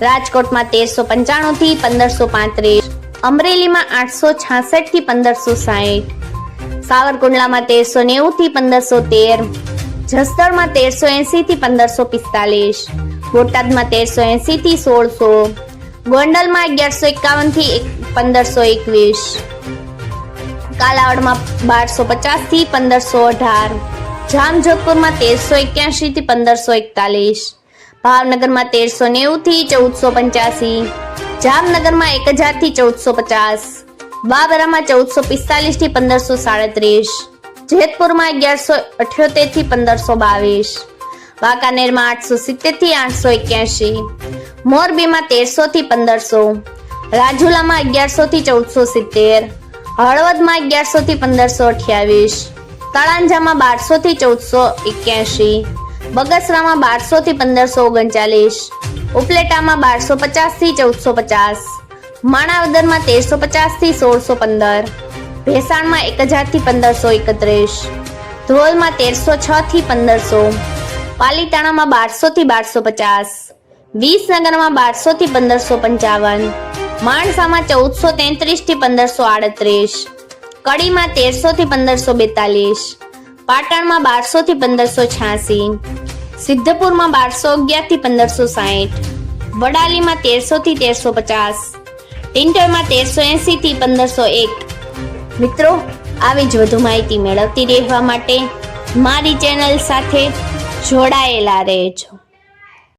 રાજકોટમાં તેરસો પંચાણું થી પંદરસો પાંત્રીસ, અમરેલીમાં આઠસો છાસઠથી પંદરસો સાહીઠ, સાવરકુંડલામાં તેરસો નેવું થી પંદરસો તેર, જસદણમાં તેરસો એંસી થી પંદરસો પિસ્તાલીસ, બોટાદમાં તેરસો એંસી થી સોળસો, ગોંડલમાં અગિયારસો એકાવનથી પંદરસો એકવીસ, કાલાવડમાં બારસો પચાસથી પંદરસો અઢાર, જામજોધપુરમાં તેરસો એક્યાસી થી પંદરસો એકતાલીસ ભાવનગરમાં તેરસો નેવું થી ચૌદસો પંચ્યાસી, જામનગરમાં એક હજારથી ચૌદસો પચાસ, બાબરામાં ચૌદસો પિસ્તાલીસથી પંદરસો સાડત્રીસ, જેતપુરમાં અગિયારસો અઠ્યોતેરથી પંદરસો બાવીસ, વાંકાનેરમાં આઠસો સિત્તેરથી આઠસો એક્યાસી મોરબીમાં તેરસો થી પંદરસો, રાજુલામાં અગિયારસો થી ચૌદસો સિત્તેર, હળવદમાં અગિયારસો થી પંદરસો અઠ્યાવીસ, તળાંજામાં બારસો થી ચૌદસો એક્યાસી બગસરામાં બારસો થી પંદરસો ઓગણચાલીસ, ઉપલેટામાં બારસો પચાસથી ચૌદસો પચાસ માણાવદરમાં તેરસો પચાસથી સોળસો પંદર ભેસાણમાં એક હજારથી પંદરસો એકત્રીસ, ધ્રોલમાં તેરસો છ થી પંદરસો, પાલીતાણામાં બારસો થી બારસો પચાસ વિસનગરમાં બારસો થી પંદરસો પંચાવન માણસામાં ચૌદસો તેત્રીસથી પંદરસો આડત્રીસ, કડીમાં તેરસો થી પંદરસો બેતાલીસ પાટણમાં બારસો થી પંદરસો છ્યાસી, સિદ્ધપુરમાં બારસો અગિયારથી પંદરસો સાહીઠ, વડાલીમાં તેરસો થી તેરસો પચાસ ટિન્ટરમાં તેરસો એસી થી પંદરસો એક. મિત્રો, આવી જ વધુ માહિતી મેળવતી રહેવા માટે મારી ચેનલ સાથે જોડાયેલા રહેજો.